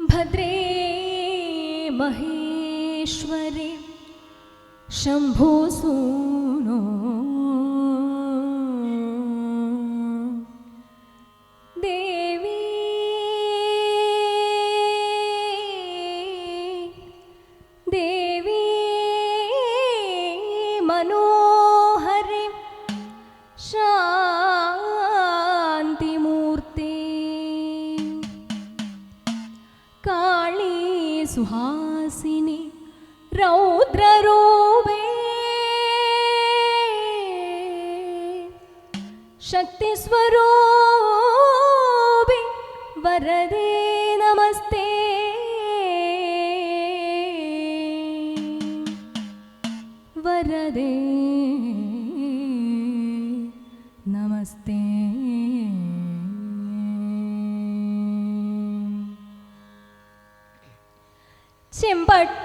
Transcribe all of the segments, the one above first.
भद्रे महेश्वरे शम्भुसूनो देवि देवि मनोहरि शा ശക്തിസ്വരൂപി വരദേ നമസ്തേ വരദേ നമസ്തേ ചെമ്പട്ടോടുത്തു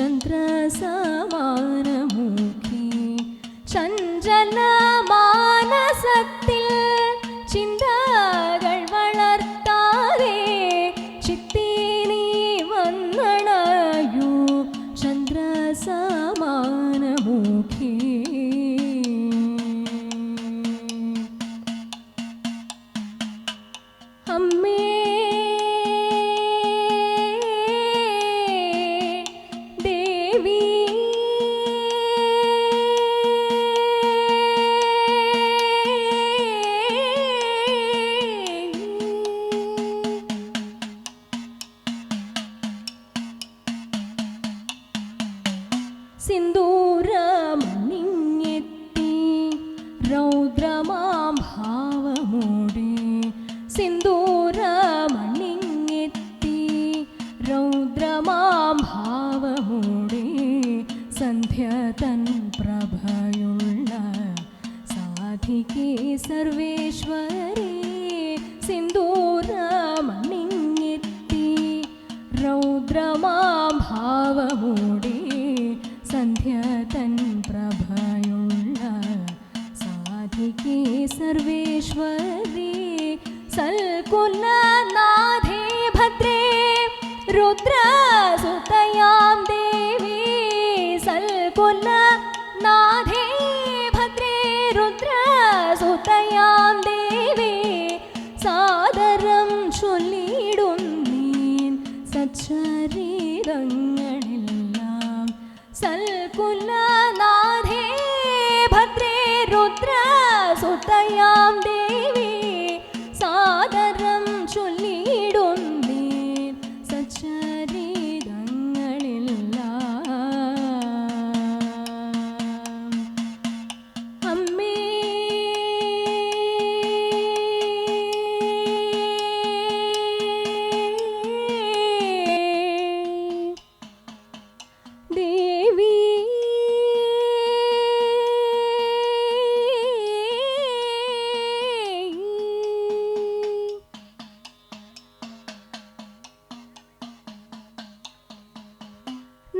ಚಂದ್ರ ಸಮಾನ സിന്ദൂരമണിഞ്ഞെത്തി രൗദ്രമാം ഭാവമോടെ. സിന്ദൂരമണിഞ്ഞെത്തി രൗദ്രമാം ഭാവമോടെ. സന്ധ്യ തൻ പ്രഭയുള്ള സാധികേ സർവേശ്വരേ. സിന്ദൂരമണിഞ്ഞെത്തി രൗദ്രമാം ഭാവമോടെ. സന്ധ്യ തൻ പ്രഭയുള്ള സാധികേ സർവേശ്വരി സൽകുലനാഥേ ഭദ്രേ രുദ്രസുതയാം ദേവി தாயாம்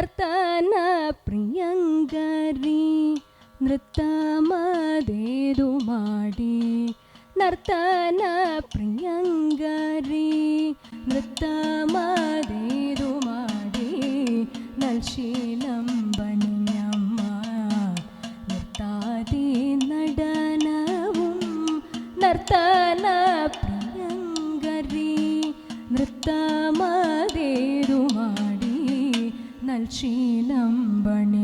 നർത്തന പ്രിയങ്കരി നൃത്തമതേതു ಮಾಡಿ നർത്തന പ്രിയങ്കരി നൃത്തമതേതു ಮಾಡಿ നൽശീലംബണിഞ്ഞമ്മ നൃത്താതി നടനവും നർത്തന പ്രിയങ്കരി നൃത്തമതേതു ಮಾಡಿ നൽശീലംബണിഞ്ഞമ്മ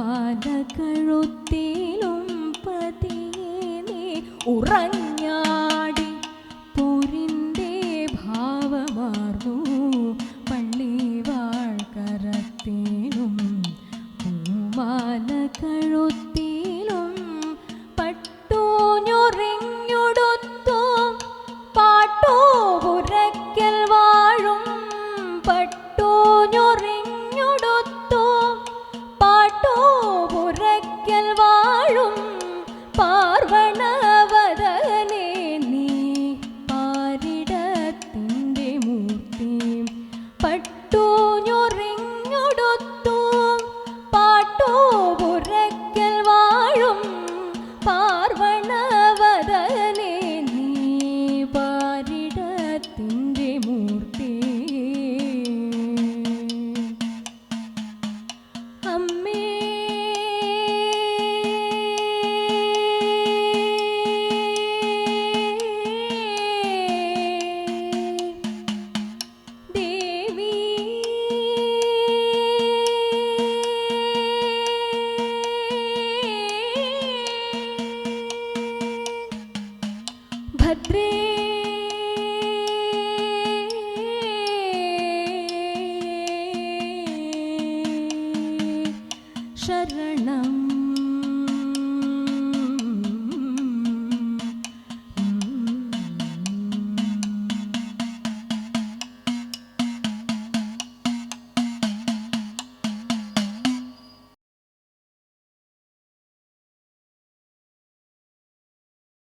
പൂമാല കഴുത്തിലും പതിയെ നീ ഉറങ്ങാടി പോരിന്റെ ഭാവമാർന്നു പള്ളിവാൾ കരത്തിലും